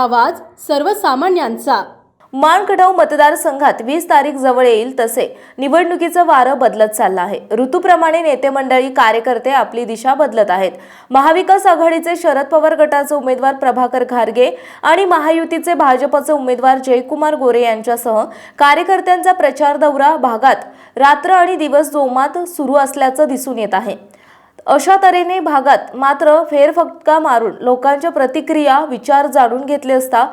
आवाज सर्वसामान्यांचा. मानखटाव मतदारसंघात वीस तारीख जवळ येईल तसे निवडणुकीचं वारं बदलत चाललं आहे. ऋतूप्रमाणे नेते मंडळी कार्यकर्ते आपली दिशा बदलत आहेत. महाविकास आघाडीचे शरद पवार गटाचे उमेदवार प्रभाकर घारगे आणि महायुतीचे भाजपचे उमेदवार जयकुमार गोरे यांच्यासह कार्यकर्त्यांचा प्रचार दौरा भागात रात्र आणि दिवस जोमात सुरू असल्याचं दिसून येत आहे. अशा तऱ्हेने भागात मात्र फेरफटका मारून लोकांच्या प्रतिक्रिया विचार जाणून घेतले असता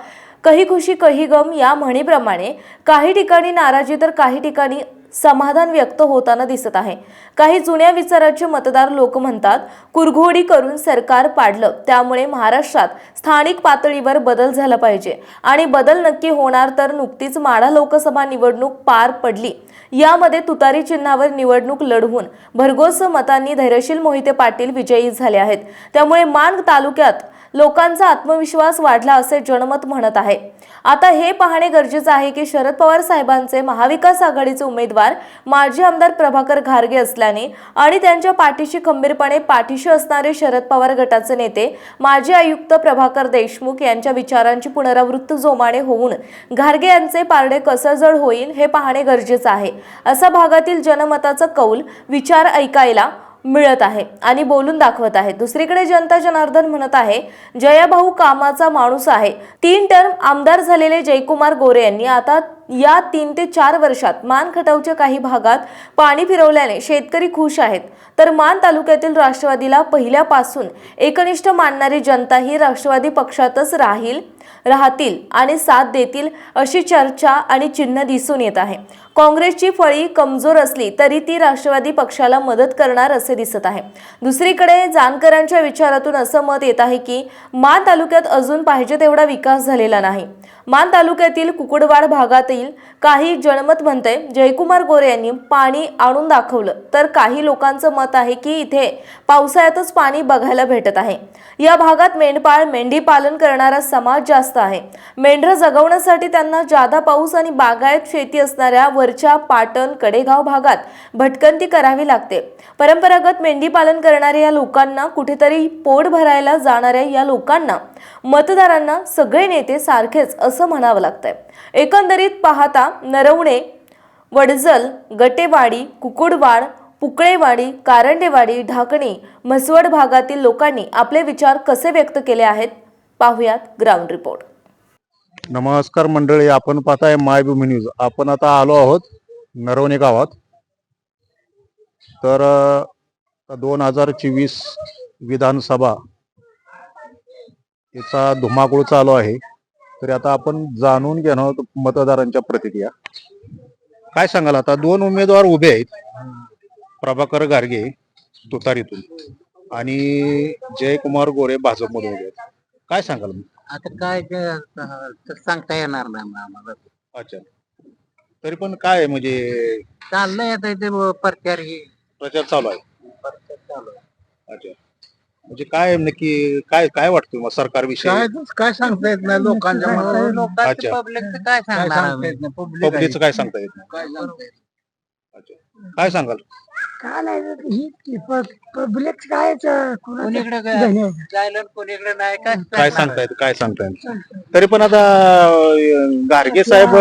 कही खुशी कही गम या म्हणीप्रमाणे काही ठिकाणी नाराजी तर काही ठिकाणी समाधान व्यक्त होताना दिसत आहे. काही जुन्या विचाराचे मतदार लोक म्हणतात कुरघोडी करून सरकार पाडलं त्यामुळे महाराष्ट्रात स्थानिक पातळीवर बदल झाला पाहिजे. आणि बदल नक्की होणार तर नुकतीच माढा लोकसभा निवडणूक पार पडली. यामध्ये तुतारी चिन्हावर निवडणूक लढवून भरघोस मतांनी धैर्यशील मोहिते पाटील विजयी झाले आहेत. त्यामुळे मान तालुक्यात लोकांचा आत्मविश्वास वाढला असे जनमत म्हणत आहे. आता हे पाहणे गरजेचं आहे की शरद पवार साहेबांचे महाविकास आघाडीचे उमेदवार माजी आमदार प्रभाकर घारगे असल्याने आणि त्यांच्या पाठीशी खंबीरपणे पाठीशी असणारे शरद पवार गटाचे नेते माजी आयुक्त प्रभाकर देशमुख यांच्या विचारांची पुनरावृत्त जोमाने होऊन घारगे यांचे पारडे कसं जड होईल हे पाहणे गरजेचं आहे. असा भागातील जनमताचा कौल विचार ऐकायला मिळत आहे आणि बोलून दाखवत आहे. दुसरीकडे जनता जनार्दन म्हणत आहे जयाभाऊ कामाचा माणूस आहे. तीन टर्म आमदार झालेले जयकुमार गोरे यांनी आता या तीन ते चार वर्षात मान खटावच्या काही भागात पाणी फिरवल्याने शेतकरी खुश आहेत. तर मान तालुक्यातील राष्ट्रवादीला पहिल्यापासून एकनिष्ठ मानणारी जनता ही राष्ट्रवादी पक्षातच राहील राहतील आणि साथ देतील अशी चर्चा आणि चिन्ह दिसून येत आहे. काँग्रेसची फळी कमजोर असली तरी ती राष्ट्रवादी पक्षाला मदत करणार असे दिसत आहे. दुसरीकडे जानकरांच्या विचारातून असं मत येत आहे की मान तालुक्यात अजून पाहिजे तेवढा विकास झालेला नाही. मान तालुक्यातील कुकुडवाड भागातील काही जनमत म्हणते जयकुमार गोरे यांनी पाणी आणून दाखवलं. तर काही लोकांचं मत आहे की इथे पावसाळ्यातच पाणी बघायला भेटत आहे. या भागात मेंढपाळ मेंढी पालन करणारा समाज जास्त आहे. मेंढरं जगवण्यासाठी त्यांना जादा पाऊस आणि बागायत शेती असणाऱ्या वरच्या पाटण कडेगाव भागात भटकंती करावी लागते. परंपरागत मेंढी पालन करणाऱ्या या लोकांना कुठेतरी पोट भरायला जाणाऱ्या या लोकांना मतदारांना सगळे नेते सारखेच असं म्हणावं लागतंय. एकंदरीत पाहता नरवणे वडजल गटेवाडी कुकुडवाड पुकळेवाडी कारंडेवाडी ढाकणी म्हसवड भागातील लोकांनी आपले विचार कसे व्यक्त केले आहेत? पाहुयात ग्राउंड रिपोर्ट. नमस्कार मंडळी आपण पाहताय मायभूमी न्यूज. आपण आता आलो आहोत नरवणे गावात. तर दोन हजार चोवीस विधानसभा याचा धुमाकूळ चालू आहे. तरी आता आपण जाणून घेणार आहोत मतदारांच्या प्रतिक्रिया. काय सांगाल आता? दोन उमेदवार उभे आहेत. प्रभाकर गार्गे तुतारीतून. आणि जयकुमार गोरे भाजपमधून उभे आहेत. काय सांगाल मग? आता काय ते आता तर सांगता येणार नाही मग आम्हाला. अच्छा. तरी पण काय आहे म्हणजे? चाललंय आता इथे प्रचार ही. प्रचार चालू आहे. प्रचार चालू आहे. अच्छा. म्हणजे काय नक्की काय काय वाटतं मग सरकार विषयी? काय काय सांगता येत नाही लोकांच्या. लोकांचं पब्लिकचं काय सांगणार आम्ही? पब्लिकचं काय सांगता येत नाही? काय सांगता येत अच्छा काय सांगाल? काय नाही ही पब्लिक काय कोणीकडे जायला कोणीकडे नाही. काय काय सांगता येत काय सांगता. येत तरी पण आता अं, गाडगे साहेब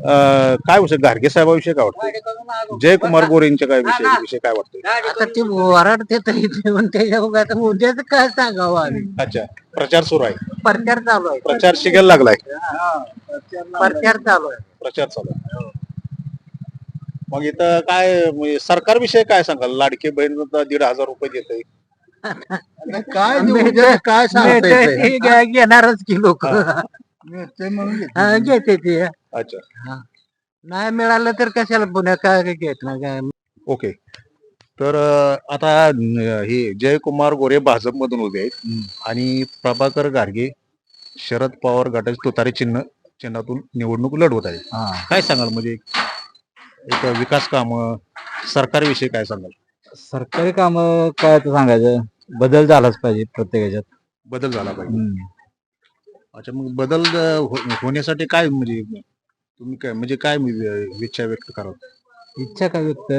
अं, काय विषय? गाडगे साहेबाविषयी काय वाटतं जयकुमार गोरेंच्या काय विषय विषय काय वाटतं आता ते वराडते तर इथे पण त्याच्या उद्याच काय सांगावं आम्ही? अच्छा प्रचार सुरू आहे. प्रचार चालू आहे. प्रचार शिकायला लागलाय. प्रचार चालू आहे. प्रचार चालू आहे. मग इथं काय म्हणजे सरकार विषय काय सांगाल? लाडके बहीण दीड हजार रुपये देत काय काय सांगता घेणारच की लोक. घेते. ते. अच्छा. नाही मिळालं तर कशाला पुण्या काय घेत नाही काय ओके. तर अं, आता हे जयकुमार गोरे भाजपमधून उभे आहेत. आणि प्रभाकर गार्गे शरद पवार गटाचे तुतारे चिन्ह चिन्हातून निवडणूक लढवत आहे काय सांगाल? म्हणजे एक विकास काम सरकारविषयी काय सांगाल? सरकारी काम काय आता सांगायचं? बदल झालाच पाहिजे प्रत्येक ह्याच्यात. बदल झाला पाहिजे. हम्म. अच्छा मग बदल अं, हो- होण्यासाठी काय म्हणजे तुम्ही काय म्हणजे काय इच्छा व्यक्त करा इच्छा काय व्यक्त?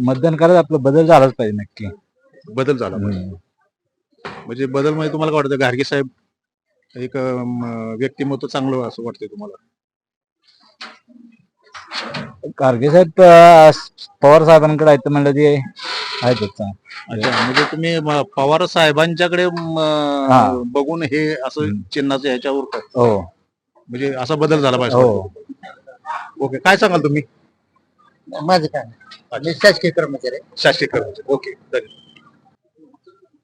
मतदान करायचं आपलं बदल झालाच पाहिजे नक्की. बदल झाला पाहिजे. म्हणजे बदल म्हणजे तुम्हाला काय वाटतं गार्गे साहेब एक अं, व्यक्तिमत्व चांगलं असं वाटतंय तुम्हाला? गाडगे साहेब अं, पवार साहेबांकडे आहेत म्हणलं ते आहेत अच्छा म्हणजे तुम्ही म- पवार साहेबांच्याकडे म, हा. बघून हे असं. चिन्हाचं ह्याच्यावर क- हो. म्हणजे असा बदल झाला पाहिजे. हो. ओके काय सांगाल तुम्ही? माझं काय मी शासकीय कर्मचारी. शासकीय कर्मचारी. ओके धन्यवाद.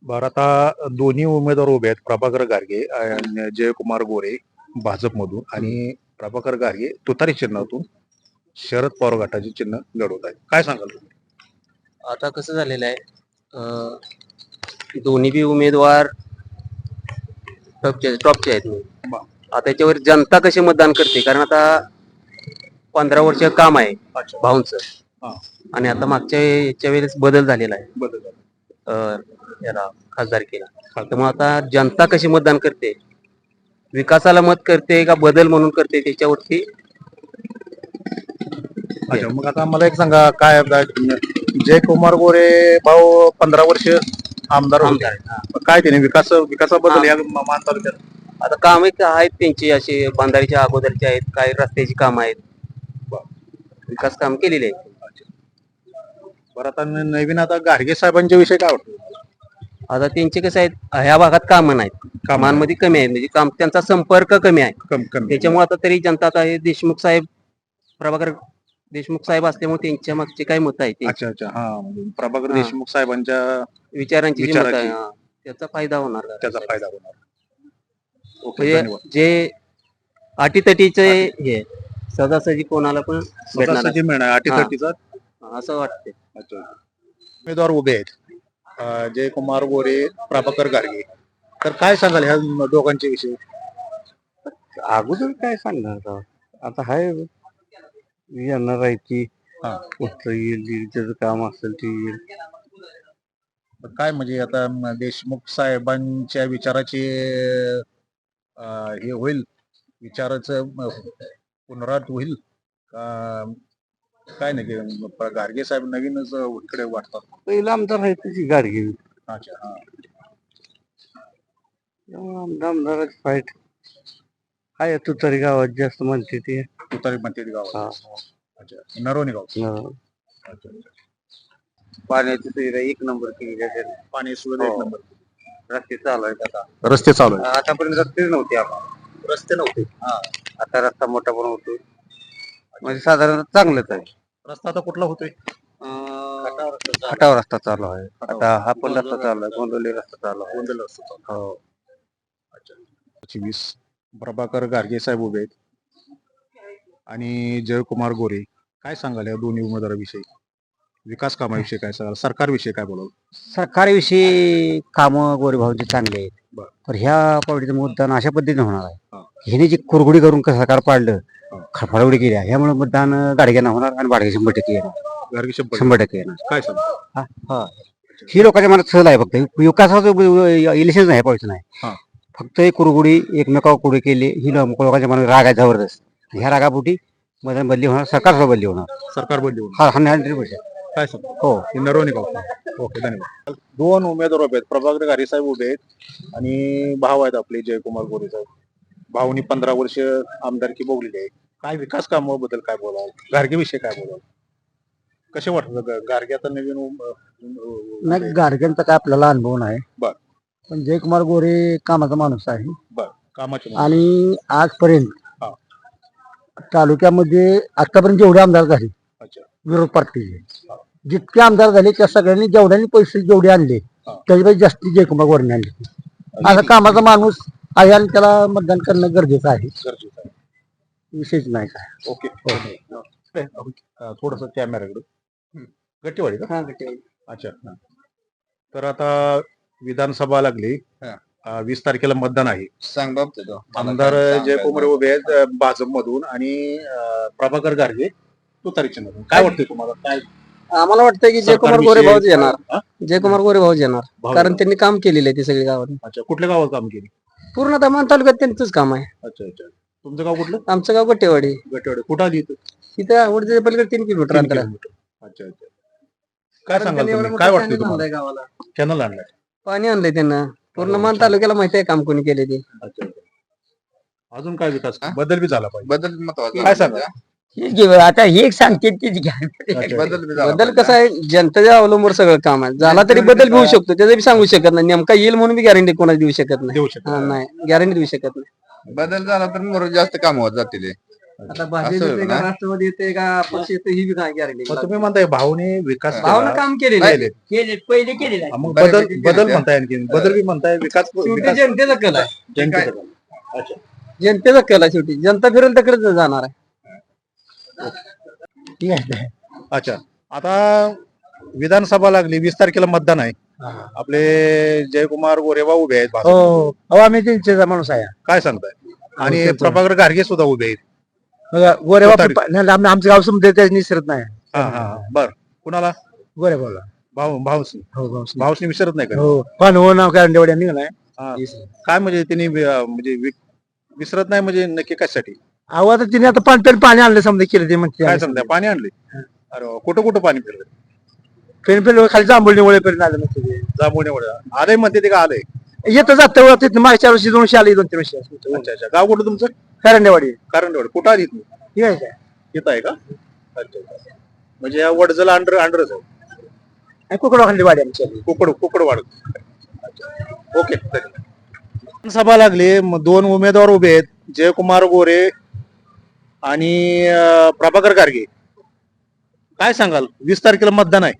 बरं आता दोन्ही उमेदवार उभे आहेत प्रभाकर गार्गे आणि जयकुमार गोरे भाजपमधून. आणि प्रभाकर गार्गे तुतारी चिन्हातून शरद पवार गटाचे चिन्ह लढवत आहेत. काय सांगाल तुम्ही? आता कसं झालेलं आहे अं, दोन्ही बी उमेदवार टॉपचे टॉपचे आहेत. बा. आता याच्यावर जनता कशी मतदान करते? कारण आता पंधरा वर्ष काम आहे अच्छा. भाऊंचं. हा. आणि आता मागच्या याच्या वेळेस बदल झालेला आहे. बदल झाला. अं, याला खासदारकीला त्यामुळे आता जनता कशी मतदान करते? विकासाला मत करते का बदल म्हणून करते त्याच्यावरती अच्छा मग आता मला एक सांगा काय आता जयकुमार गोरे भाऊ पंधरा वर्ष आमदार होते. काय त्याने विकास विकासाबद्दल या म- मान तालुक्यात? आता काम आहेत त्यांची अशी बांधारीच्या अगोदरची आहेत काही रस्त्याची काम आहेत. विकास काम केलेले आहेत. बरं आता नवीन आता गाडगे साहेबांच्या विषयी काय वाटतं? आता त्यांचे कसं आहेत ह्या भागात कामं नाहीत. कामांमध्ये कमी आहेत म्हणजे काम त्यांचा संपर्क कमी आहे. त्याच्यामुळे आता तरी जनता आता हे देशमुख साहेब प्रभाकर देशमुख साहेब असल्यामुळे त्यांच्या मागचे काय मत आहेत ते? अच्छा अच्छा. हा म्हणजे प्रभाकर हा. देशमुख साहेबांच्या विचारांची जी मतं आहे, विचाराची. हा, त्याचा फायदा होणार? त्याचा फायदा होणार. ओके म्हणजे धन्यवाद. जे अटीतटीचे हे सहजासहजी कोणाला पण भेटणार अटीतटीचा नाही. असं वाटते अच्छा. उमेदवार उभे आहेत. अं, जयकुमार गोरे प्रभाकर गाडगे. तर काय सांगाल ह्या दोघांच्या विषयी? अगोदर काय सांगणार राव? आता हाय. येणार आहे ती. हा. येईल येईल, त्याचं काम असेल ते येईल. काय म्हणजे आता म, देशमुख साहेबांच्या विचाराचे अं, हे होईल? विचाराचं म, पुनरावृत्त होईल? का काय नाही की प- गाडगे साहेब नवीनच इकडे वाटतात? पहिलं आमदार आहे त्याची गाडगी. अच्छा हा. आमदार आमदाराची फाईट हाय तू तरी गावात जास्त म्हणते ते. तुतारी म्हणते गावात. हा. अच्छा. नरोनी गाव. न- अच्छा पाण्याची सुविधा एक नंबर केली आहे पाणी सुविधा एक हो. नंबर. रस्ते चालू आहेत आता. रस्ते चालू आहेत. आतापर्यंत रस्तेच नव्हते आम्हाला रस्ते नव्हते. आता रस्ता मोठा पण होतो म्हणजे साधारण चांगलंच आहे. रस्ता आता कुठला होतोय? खटाव रस्ता चालू आहे. आता हा पण रस्ता चालू आहे. गोंदवली रस्ता. चालू आहे. गोंधळ रस्ता चालू हो. वीस प्रभाकर गार्गे साहेब उभे आहेत. आणि जयकुमार गोरे काय सांगाल या दोन्ही उमेदवाराविषयी? विकास कामाविषयी काय सांगाल? सरकारविषयी काय बोलाल? सरकारविषयी कामं गोरेभाऊंचे चांगले आहेत. बरं. पण ह्या पावडीचं मतदान अशा पद्धतीने होणार हा. आहे ह्याने जी कुरगुडी करून सरकार पाडलं. खडफाडवडी केली आहे ह्यामुळे मतदान गाडग्यांना होणार आणि बाडगे शंभर टक्के येणार. गार्गे शंभर शंभर टक्के येणार. काय हा, हा. ही लोकांच्या मनात सहज आहे फक्त. विकासाचं इलेक्शन नाही पाहिजे नाही. हा. फक्त एक कुरगुडी एकमेकावर कुरगुडी केली ही लोक- लोकांच्या मनात राग आहे जबरदस्त. ह्या रागापोटी मतदान बदली होणार सरकार सुद्धा बदली होणार सरकार बदली होईल. हा हंड्रेड पर्सेंट काय सांगा हो हे नरवणी गाव ओके धन्यवाद दोन उमेदवार उभे आहेत प्रभाकर गारे साहेब उभे आहेत आणि भाऊ आहेत आपले जयकुमार गोरे साहेब भाऊनी पंधरा वर्ष आमदारकी भोगलेली आहे काय विकास कामाबद्दल काय बोलाल गार्गे विषयी काय बोलाल कसे वाटतं ग- गार्गे आता नवीन उम- नाही आहेत. गार्गनचा काय आपल्याला अनुभव नाही बर. पण जयकुमार गोरे कामाचा माणूस आहे कामाचे मुद्दे. आणि आजपर्यंत. तालुक्यामध्ये आतापर्यंत जेवढे आमदार झाले अच्छा. विरोध पार्टीचे जितके आमदार झाले त्या सगळ्यांनी जेवढ्यांनी पैसे जेवढे आणले. त्याच्यापेक्षा जास्ती जयकुमार गोरेने आणले. आता कामाचा माणूस आहे आणि त्याला मतदान करणं गरजेचं आहे. विशेष नाही काय. ओके. थोडस कॅमेराकडे गट्टीवाडी का? अच्छा. तर आता विधानसभा लागली. हा. वीस तारखेला मतदान आहे. सांग हो. आमदार जयकुमार उभे आहेत भाजप मधून आणि अं, प्रभाकर गार्गे तुतारी चिन्ह काय? वाटतंय तुम्हाला? काय? आम्हाला वाटतं की जयकुमार सरकारविषयी- गोरे भाऊच येणार. हा? जयकुमार गोरे भाऊच येणार. भाऊ कारण येणार. त्यांनी काम केलेलं आहे ते सगळी गावात अच्छा कुठल्या गावात काम केली? पूर्ण दमान तालुक्यात त्यांचंच काम आहे. अच्छा अच्छा. तुमचं गाव कुठलं? आमचं गाव गट्टेवाडी गटेवाडी. कुठं आली इथं? इथं आवडते पलीकडे तीन किलोमीटर तीन अंतर आहे. किलोमीटर. अच्छा अच्छा. काय कारण सांगाल त्यांनी एवढं तुम्ही मोठं काय वाटतंय channel तुम्हाला? आणलंय गावाला. कॅनल आणलाय. पाणी आणलंय त्यांना. पूर्ण मान. तालुक्याला माहिती आहे काम कोणी केले ते अच्छा. अजून काय विकास? बदल बी झाला पाहिजे. बदल महत्त्वाचा. काय सांगा? घे, आता हे एक सांगते तीच घ्या. अच्छा. बदल बी झाला बदल पाहिजे. कसं आहे जनतेच्या अवलंबून सगळं काम आहे. झाला तरी बदल बी होऊ शकतो त्याचं बी सांगू शकत नाही. नेमका येईल म्हणून बी गॅरंटी कोणाला देऊ शकत नाही. देऊ हा, नाही. गॅरंटी देऊ शकत नाही. बदल झाला तर मोर जास्त काम होत जातील हे. आता भाजप येते का, राष्ट्रवादी येते का अपक्ष येते ही गॅरंटी मग तुम्ही म्हणताय भावने विकास. भावना काम केलेलं आहे. केले. पहिले केलेले मग बदल केले बदल त्या. म्हणताय आणखी बदल बी म्हणताय विकास शेवटी जनतेचा कल आहे. जनतेचा कल. अच्छा. जनतेचा कल आहे शेवटी. जनता फिरून तिकडेच जाणार आहे. ठीक आहे. अच्छा. आता विधानसभा लागली. वीस तारखेला मतदान आहे. आपले जयकुमार गोरेबा उभे आहेत भाजप. हो. आम्ही त्यांचे माणूस आहे. काय सांगताय? आणि. प्रभाकर गाडगे सुद्धा उभे आहेत. बघा, गोरेबा तुतारी. नाही, आम- आमचं गाव समजा त्याच निसरत नाही. हा हा हा. बर. कुणाला? गोरेबाला भाऊ भाऊस. हो गाव भाऊसनी विसरत नाही का? हो. पण हो नाव काय एवढ्या निघालाय. हा. काय म्हणजे त्यांनी अं, म्हणजे वि- विसरत नाही म्हणजे नक्की कशासाठी? अहो आता तिने आता पाणी पेन पाणी आणलं समजा केलं ते म्हणते. काय सांगताय पाणी आणले? अरे वा, कुठं कुठं पाणी फिरलं पेन पेन खाली जांभूळ निवळे पर्यंत आलं म्हणते ते. जांभूळ आलंय म्हणते ते का आलंय? येतं जातं तिथं मागच्या वर्षी दोनशे आली दोन तीन वर्षी. अच्छा अच्छा. गाव कुठं तुमचं? करंडेवाडी. कारण कुठं आली तुम्ही ठीक आहे काय येत आहे का? अच्छा. अच्छा म्हणजे या वडजल अंडर अंडरच आहे. आणि कुकडा खाली वाडी आमची. कुकड कुकड वाढत ओके धन्यवाद. सभा लागली. दोन उमेदवार उभे आहेत. जयकुमार गोरे आणि अं, प्रभाकर गारगे काय सांगाल? वीस तारखेला मतदान आहे.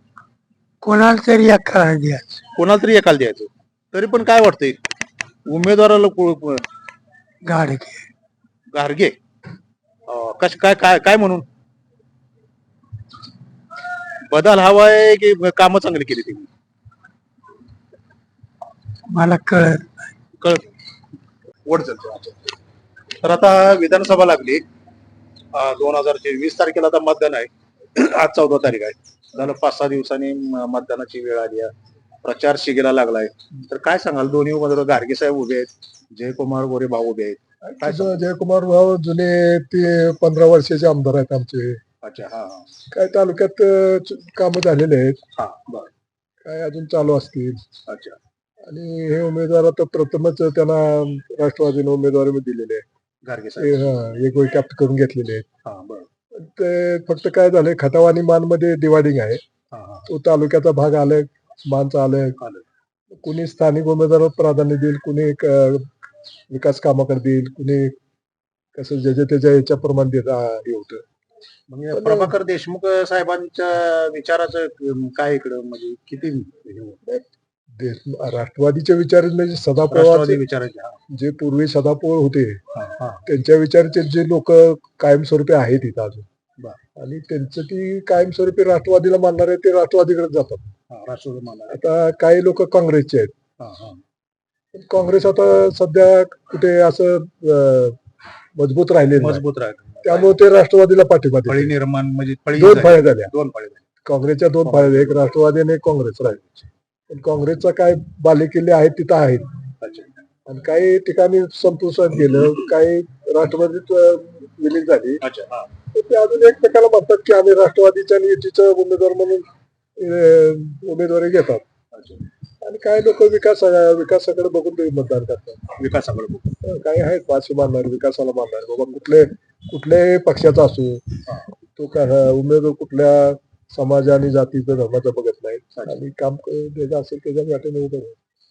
कोणाला तरी एक करायला द्यायचं. कोणाला तरी एकाला द्यायचं. तरी पण काय वाटतंय? उमेदवाराला को- को- गाडी गारगे. कश काय काय काय म्हणून? बदल हवाय की कामं चांगली केली तुम्ही? मला कळत कळत वडचल तर आता विधानसभा लागली. दोन हजार वीस तारखेला आता मतदान आहे. आज चौदा तारीख आहे. झालं पाच सहा दिवसांनी मतदानाची वेळ आली आहे. प्रचार शिगेला लागलाय. तर काय सांगाल? दोन्ही उमेदवार गार्गे साहेब उभे आहेत. जयकुमार गोरे भाऊ उभे आहेत. काय? जयकुमार भाऊ जुने ते पंधरा वर्षाचे आमदार आहेत आमचे. अच्छा हा हा. काय तालुक्यात काम झालेले आहेत. हा बर. काय अजून चालू असतील. अच्छा. आणि हे उमेदवार आता प्रथमच त्यांना राष्ट्रवादीने उमेदवारी दिलेले आहे ते, साहेब. हा, एक वेळ कॅप्ट करून घेतलेले आहेत. हा बर. ते फक्त काय झालंय खटाव आणि मानमध्ये डिवायडिंग आहे. हा हा. तो तालुक्याचा भाग आलाय मानचा आलाय. आलं. कुणी स्थानिक उमेदवाराला प्राधान्य देईल कुणी एक, विकास कामाकडे देईल कुणी कसं ज्याच्या त्याच्या याच्याप्रमाणे देत आ, हे होतं. म्हणजे प्रभाकर देशमुख साहेबांच्या विचाराचं काय इकडं? म्हणजे किती हे होतं? देश- राष्ट्रवादीचे विचार म्हणजे सदापोळ राष्ट्रवादी विचाराचे हा, जे पूर्वी सदापोळ होते हा, हा. त्यांच्या विचारचे जे लोक कायमस्वरूपी आहेत इथं अजून. आणि त्यांचं ती कायमस्वरूपी राष्ट्रवादीला मानणारे ते राष्ट्रवादीकडे जातात. हा, राष्ट्रवादी मला आता काही लोक काँग्रेसचे आहेत. हा हा. काँग्रेस आता सध्या कुठे असं मजबूत राहिले. मजबूत राहील त्यामुळे ते राष्ट्रवादीला पाठिंबा. फळी निर्माण म्हणजे फळी दोन. फळ्या झाल्या दोन फळी झाली. काँग्रेसच्या दोन फाळे एक राष्ट्रवादी आणि एक काँग्रेस राहिले पण काँग्रेसचा काय बालेकिल्ले आहेत तिथं आहेत. आणि काही ठिकाणी संपुष्टात गेलं काही राष्ट्रवादीत विलीन झाली ते अजून एकमेकाला म्हणतात की आम्ही राष्ट्रवादीच्या आणि युतीचं उमेदवार म्हणून उमेदवारी घेतात. आणि काही लोक विकास विकासाकडे बघून ते मतदान करतात. विकासाकडे बघू. अं, काही आहेत पाचशे मानणारे विकासाला मानणारे. बाबा कुठले कुठल्याही पक्षाचा असो तो का उमेदवार कुठल्या समाज आणि जातीचं धर्माचं बघत नाहीत आणि काम क- ज्याचं असेल त्याच्या वाटेने उभं.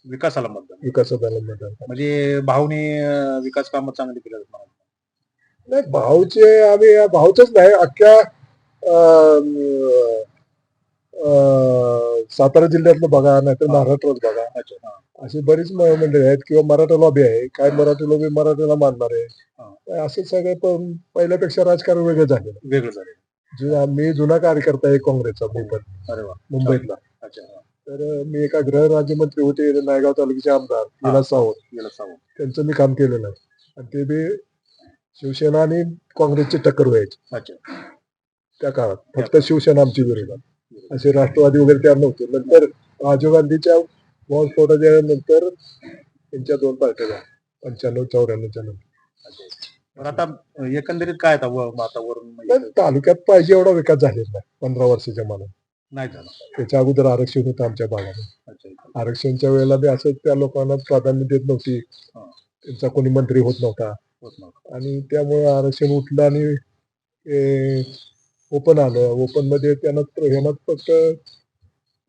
विकासाला मतदान. विकासाला मतदान. म्हणजे भाऊने अं, विकास कामं चांगली केली नाही भाऊचे आम्ही भाऊच नाही अख्ख्या अं, सातारा जिल्ह्यातलं बघा नाहीतर महाराष्ट्रात बघा. अशी बरीच मंडळी आहेत किंवा मराठा लॉबी आहे. काय मराठी लॉबी मराठीला मानणार आहे. हा. असं सगळं पण पहिल्यापेक्षा राजकारण वेगळं झालेलं वेगळं झालं मी जुना कार्यकर्ता आहे काँग्रेसचा मुंबईत अरे वा. मुंबईतला. अच्छा. तर मी एका गृह राज्यमंत्री होते नायगाव तालुक्याचे आमदार विलास सावंत. सावंत. त्यांचं मी काम केलेलं आहे. आणि ते बी शिवसेना आणि काँग्रेसची टक्कर व्हायची. अच्छा. त्या काळात. फक्त शिवसेना आमची विरोधात. असे राष्ट्रवादी वगैरे त्या नव्हते. नंतर राजीव गांधीच्या बॉम्बस्फोटाच्या नंतर त्यांच्या दोन पार्ट्या झाल्या. पंच्याण्णव चौऱ्याण्णवच्या नंतर. तर आता एकंदरीत काय आता वातावरण तालुक्यात पाहिजे एवढा विकास झालेला नाही. पंधरा वर्षाच्या मानात नाही झालं. त्याच्या अगोदर आरक्षण होतं आमच्या भागात आरक्षणच्या वेळेला बी असं त्या लोकांना प्राधान्य देत नव्हती. त्यांचा कोणी मंत्री होत नव्हतं. आणि त्यामुळे आरक्षण उठलं आणि ओपन आलं. ओपनमध्ये त्यांना ह्यांना फक्त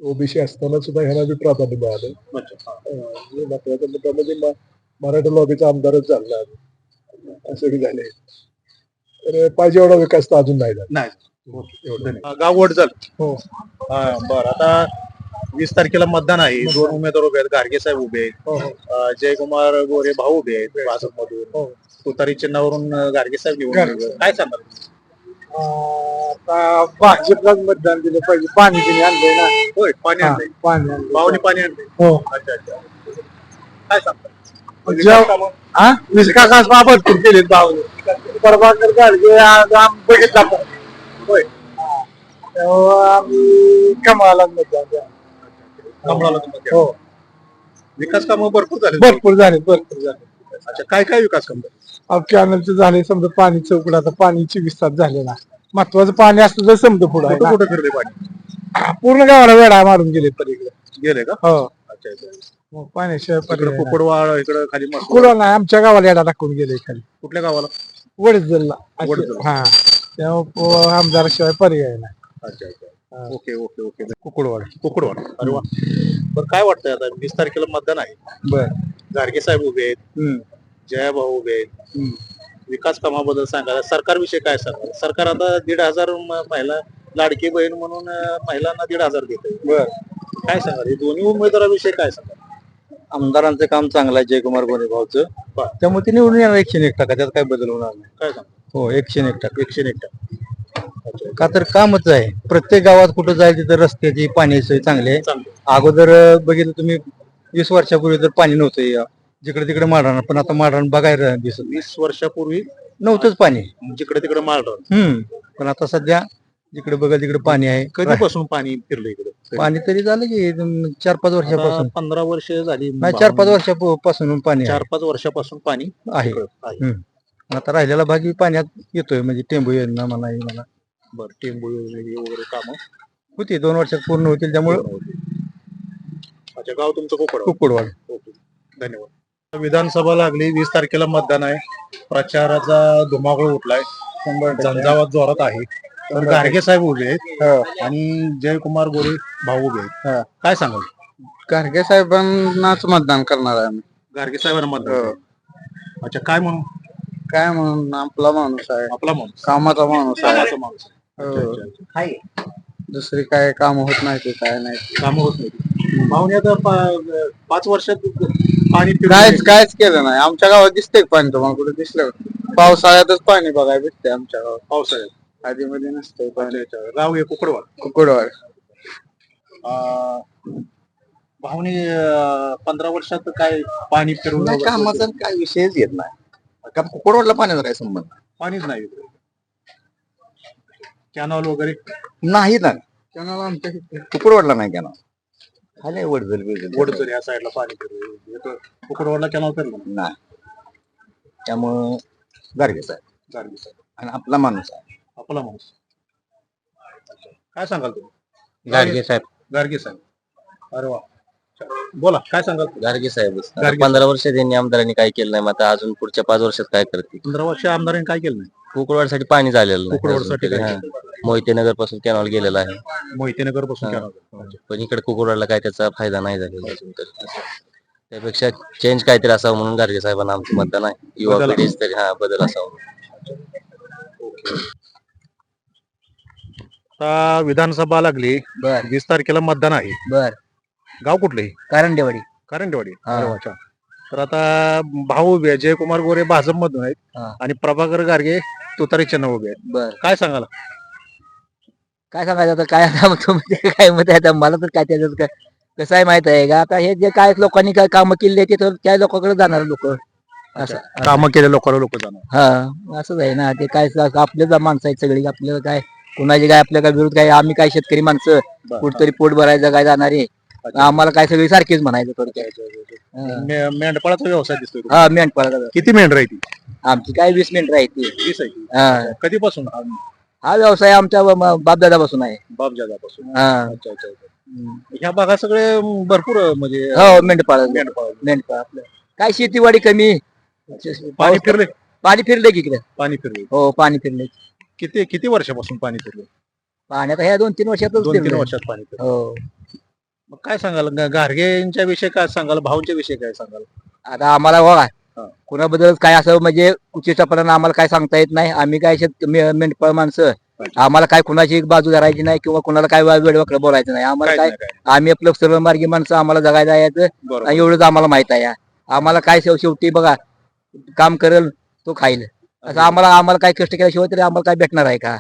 ओबीसी असताना सुद्धा ह्यांना बी प्राधान्य मिळालं. हा. अं, हे महत्त्वाचा मुद्दा म्हणजे म- मराठा लॉबीचा आमदारच झाला. असं बी झाले तर पाहिजे एवढा विकास तर अजून नाही झाला. नाही धन्यवाद. गाव हो. हा बर. आता वीस तारखेला मतदान आहे. दोन उमेदवार उभे आहेत. गाडगे साहेब उभे आहेत. हो हो. अं, जयकुमार गोरे भाऊ उभे आहेत. भाजपमधून. हो. तुतारी चिन्हावरून अं, गाडगे साहेब निवडून गाडगे आले. काय सांगाल आता भाजपलाच मतदान दिलं पाहिजे पाणी बिणी आणलंय ना होय पाणी हा, आणलंय पाणी आणलंय. भाऊनी पाणी आणलंय हो अच्छा अच्छा काय सांगता जेव- हा विकास भरपूर केले भावने प्रभाकर गाडगे आज आम बघितला पण होय तेव्हा आम्ही कमळाला मतदान द्या. कमळाला तुम्ही द्या. हो विकास कामं भरपूर झाले भरपूर झाले भरपूर झाले अच्छा काय काय विकास कामं अब कॅनलचे झाले समजा पाणी चौकड आता पाणीची विस्तार झालेला महत्वाचं पाणी असलं तर समजा पुढे कुठं कुठं फिरले पाणी? पूर्ण गावाला वेळा मारून गेले पलीकडे. गेले का? हो. अच्छा अच्छा. मग पाण्याशिवाय इकडे पर्याय नाही. कुकडवाळ इकडे खाली मस्त कुठं नाही आमच्या गावाला येडा टाकून गेले खाली. कुठल्या गावाला? वडजलला. वडजल. हा. तेव्हा आमदाराशिवाय पर्याय नाही. अच्छा अच्छा. Okay okay okay. Kukadwad Kukadwad अरे वा. बरं काय वाटतंय आता? वीस तारखेला मतदान आहे. बर. गाडगे साहेब उभे आहेत. जयाभाऊ उभे आहेत. विकास कामाबद्दल सांगायला सरकारविषयी काय सांगाल सरकार आता दीड हजार म- महिला लाडकी बहीण म्हणून अं, महिलांना दीड हजार देते बर. काय सांगाल? हे दोन्ही उमेदवाराविषयी काय सांगाल? आमदारांचं काम चांगलं आहे जयकुमार गोरे भाऊचं त्यामुळे ते निवडून येणार एकशे एक टक्का. त्यात काय बदल होणार नाही. काय सांगाल? हो एकशे एक टक्का. एकशे एक टक्का. का तर कामच आहे. प्रत्येक गावात कुठं जाईल तिथं रस्त्याची पाण्याची सोय चांगली आहे. चांगलं अगोदर अं, बघितलं तुम्ही वीस वर्षापूर्वी तर पाणी नव्हतं या जिकडे तिकडे मारणार पण आता मारणार बघायला दिसत नाही. वीस वर्षापूर्वी नव्हतंच पाणी. जिकडे तिकडे माळरान हम्म. पण आता सध्या जिकडे बघा तिकडे पाणी आहे. कधीपासून पाणी फिरलं इकडे? पाणी तरी झालं की अं, चार पाच वर्षापासून. पंधरा वर्ष झाली नाही चार पाच वर्षापासून पाणी आहे. चार पाच वर्षापासून पाणी आहे. इकडं आहे. आता राहिलेला भाग ही पाण्यात येतोय म्हणजे टेंबू योजना म्हणा ही म्हणा. बरं टेंबू वगैरे वगैरे काम? होती दोन वर्षात पूर्ण होतील त्यामुळे अच्छा गाव तुमचं कोकड कुकडवाड. ओके. धन्यवाद. विधानसभा लागली वीस तारखेला मतदान आहे. प्रचाराचा धुमाकूळ उठलाय. झंझावात जोरात आहे. तर गाडगे साहेब उभे आहेत आणि जयकुमार गोरे भाऊ उभे आहेत. काय सांगाल? गाडगे साहेबांनाच मतदान करणार आहे आम्ही. गाडगे साहेबांना मतदान अच्छा काय म्हणून? काय म्हणून? आपला माणूस आहे. आपला माणूस. कामाचा माणूस आहे. माणूस अच्छा. दुसरी काय काम होत नाही ते काय नाही. कामं होत नाही. भाऊने आता पा- पाच वर्षात पाणी फिरवलंय. कायच कायच केलं नाही. आमच्या गावात दिसतंय पाणी तुम्हाला कुठे दिसलं का? पावसाळ्यातच पाणी बघायला भेटते आमच्या गावात. पावसाळ्यात? आधी मध्ये नसतंय पाणी. आहे कुकडवाड. कुकडवाड. अं, भाऊने अं, पंधरा वर्षात काय पाणी फिरवलं वगैरे? कामाचा काय विषयच येत नाही. कारण कुकडवाडला पाण्याचा काय संबंध पाणीच नाही कॅनॉल वगैरे? नाही ना. कॅनॉल आमच्या कुकडवाडला नाही कॅनॉल. खाली वडजल बिडजल वडचर या साईडला पाणी फिरवलं कुकडवाडला कॅनॉल फिरलं. नाही. त्यामुळं गाडगे साहेब. गाडगे साहेब. आणि आपला माणूस आहे. आपला माणूस. अच्छा. काय सांगाल तुम्ही? गाडगे साहेब. गाडगे साहेब. अरे वा. बोला काय सांगाल? गाडगे साहेब पंधरा वर्ष त्यांनी आमदारांनी काय केलं नाही मग आता अजून पुढच्या पाच वर्षात काय करतील? पंधरा वर्ष आमदारांनी काय केलं नाही? कुकडवाडसाठी पाणी झालेलं नाही. अजून तरी. हा. नगरपासून कॅनॉल गेलेला आहे. मोहितेनगरपासून हा. पण इकडे कुकडवाडला काय त्याचा फायदा नाही झालेला अजून तरी. त्यापेक्षा चेंज काहीतरी असावं म्हणून गाडगे साहेबांना आमचं मतदान आहे युवा बदल पिढीच तरी हा बदल असावा आता विधानसभा लागली. बर. वीस तारखेला मतदान आहे. बर. गाव कुठले कारंडेवाडी. करंडेवाडी. हा. अरे वा, छान. तर आता भाऊ उभे आहेत. जयकुमार गोरे भाजप मधून आहेत. हा. आणि प्रभाकर गार्गे तुतारी चिन्ह उभे आहेत. बर. काय सांगाल? काय सांगायचं आता? काय आता? तुम्ही ते काय मत आहे आता? मला तर काय त्याच्यात काय कसं आहे माहीत आहे का? आता हे जे काय लोकांनी काय कामं केली आहे ते तर त्या लोकांकडे जाणार लोक. असं. कामं केले लोकांना लोक जाणार. हा असंच आहे ना. ते काय स- आपलेच माणसं आहेत सगळी आपल्याला काय कुणाची काय आपल्या काय विरोध काय आम्ही काय शेतकरी माणसं. कुठतरी पोट भरायचं काय जाणार आहे? आम्हाला काय सगळी सारखीच म्हणायचं थोडक्यात. मे- मेंढपाळाचा व्यवसाय दिसतोय तुम्हाला. हा मेंढपाळ किती मेंढर आहे ती? आमची काय वीस मिनिट राहते वीस आहे ती. हा. कधीपासून? हा व्यवसाय आमच्या बापदादापासून आहे. बापजादापासून हा. अच्छा अच्छा अच्छा. ह्या भागात सगळे म, भरपूर म्हणजे हो मेंढपाळ. मेंढपाळ. मेंढपाळ आपलं. काय शेतीवाडी कमी? पाणी फिरले? पाणी फिरले की इकडे. पाणी फिरले. हो पाणी फिरले. किती किती वर्षापासून पाणी फिरले? पाण्यात ह्या दोन तीन वर्षातच दोन तीन फिरलंय. वर्षात पाणी फिरले. हो. मग काय सांगाल? ग- गाडगेंच्या विषयी काय सांगाल? भाऊंच्या विषयी काय सांगाल? आता आम्हाला बघा हा. कुणाबद्दल काय असं म्हणजे उचितपणानं आम्हाला काय सांगता येत नाही. आम्ही काय शेत- मे- मेंढपाळ माणसं. आम्हाला काय कुणाची एक बाजू धरायची नाही किंवा कुणाला काय वेळवाकडे बोलायचं नाही. आम्हाला काहीच काय नाही काय आम्ही आपलं सर्व मार्गी माणसं आम्हाला जगायला यायचं बरोबर. आणि एवढंच आम्हाला माहीत आहे. आम्हाला काय शेव- शेवटी बघा काम करेल तो खाईल. असं आम्हाला आम्हाला काय कष्ट केल्याशिवाय तरी आम्हाला काय भेटणार आहे का?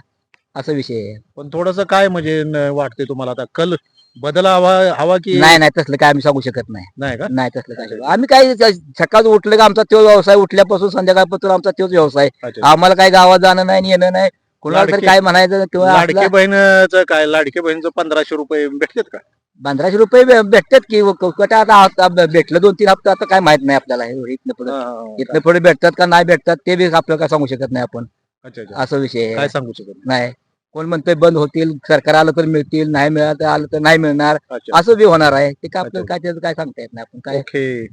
असा विषय आहे. पण थोडस काय म्हणजे न- वाटतंय तुम्हाला? आता कल बदल हवा हवा की नाही नाही तसलं काय आम्ही सांगू शकत नाही. नाही का? नाही तसलं काय. आम्ही काय सकाळ उठलं का आमचा तो व्यवसाय उठल्यापासून संध्याकाळपासून आमचा तोच व्यवसाय. अच्छा. आम्हाला काय गावात जाणं नाही आणि येणं नाही. कुणाला तर लाडके- काय म्हणायचं किंवा लाडके आपला बहिणचं काय? लाडके बहिणीचं पंधराशे रुपये भेटतात का? पंधराशे रुपये भे- भेटतात की व- क- कुठं आता आता भेटलं दोन तीन हप्ते आता काय माहीत नाही आपल्याला. हे इथनं पुढे हा, हा, हा. इथनं पुढे भेटतात का नाही भेटतात ते बी आपल्याला काय सांगू शकत नाही आपण. अच्छा अच्छा. असं विषय आहे. काय सांगू शकत नाही. कोण म्हणतोय बंद होतील सरकार आलं तर मिळतील नाही मिळालं तर आलं तर नाही मिळणार अच्छा. असं बी होणार आहे. ते काय आपल्याला. काय त्याचं काय सांगता येत नाही आपण काय? ओके.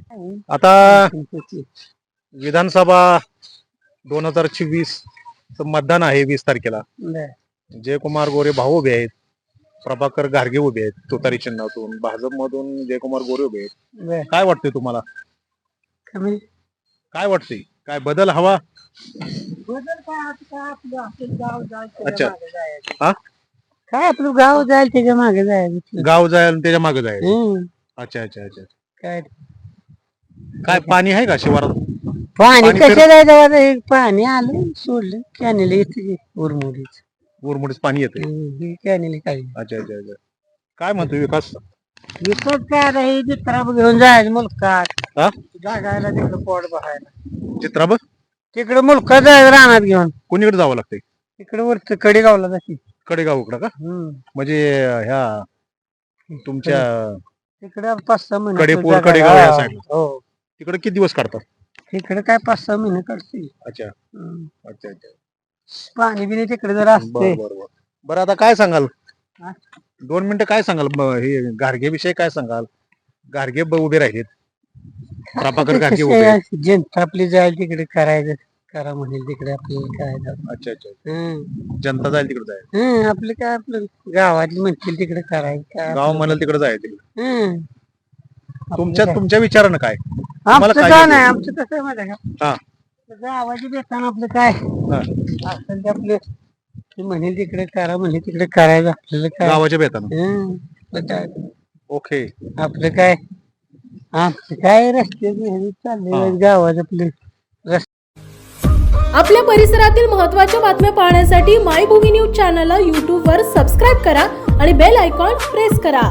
आता विधानसभा दोन हजार चोवीस मतदान आहे वीस तारखेला. जयकुमार गोरे भाऊ उभे आहेत. प्रभाकर घारगे उभे आहेत तुतारी चिन्हातून. भाजपमधून जयकुमार गोरे उभे आहेत. काय वाटतंय तुम्हाला? काय वाटतंय? काय बदल हवा? अच्छा. हा काय आपलं गाव जाईल त्याच्यामागे जायचं गाव जायला त्याच्यामागे जायला हम्म. अच्छा अच्छा अच्छा. काय? काय पाणी आहे का शिवारात? पाणी पाणी फिर- कशाला येतं आता हे पाणी आलं सोडलं कॅनेल येते उरमुडीच उरमुडीच पाणी येते कॅनेल काही. अच्छा अच्छा अच्छा. काय म्हणतो विकास? विकत काय आता हे जित्रा घेऊन जायचं मुलकात. हा जागायला तिकडं पोट बघायला चित्राब तिकडे मुलकात जायचं रानात घेऊन. कोणीकडे जावं लागतंय? तिकडे वरच कडेगावला जाते कडेगावकडं का? म्हणजे ह्या तुमच्या तिकडे पाच सहा महिने कडेपूर, जागा- कडेगाव या हा, side ला. हो. तिकडे किती दिवस काढतात? तिकडे काय पाच सहा महिने काढते अच्छा. हम्म. अच्छा अच्छा. पाणी बिणी तिकडे जर बर असते बर बर. बरं आता काय सांगाल? हा? दोन मिनिटं काय सांगाल? म- हे गार्गे विषयी काय सांगाल? गार्गे ब- उभे राहिलेत. प्रभाकर उभे आहेत. जनता आपली जाईल तिकडे करायचं करा म्हणेल तिकडे आपल्याला काय जाऊ. अच्छा अच्छा. जनता जाईल तिकडे जाईल आपलं काय आपलं गावातली म्हणतील तिकडे करायचं काय गाव म्हणाल तिकडे जाईल हम्म. तुमच्या? तुमच्या विचारानं काय आमचं काय? नाही आमचं कसं आहे माहिती आहे हा. का गावाची बेतान आपलं काय हा. असेल ते आपलं ते म्हणेल तिकडे करा म्हणेल तिकडे करायचं आपल्याला काय गावाच्या बेतानं हम्म. आपलं काय ओके आपलं काय आमचं काय रस्ते चालले गावात आपले. आपल्या परिसरातील महत्त्वाच्या बातम्या पाहण्यासाठी मायभूमी न्यूज चॅनलला यूट्यूबवर सबस्क्राईब करा आणि बेल आयकॉन प्रेस करा.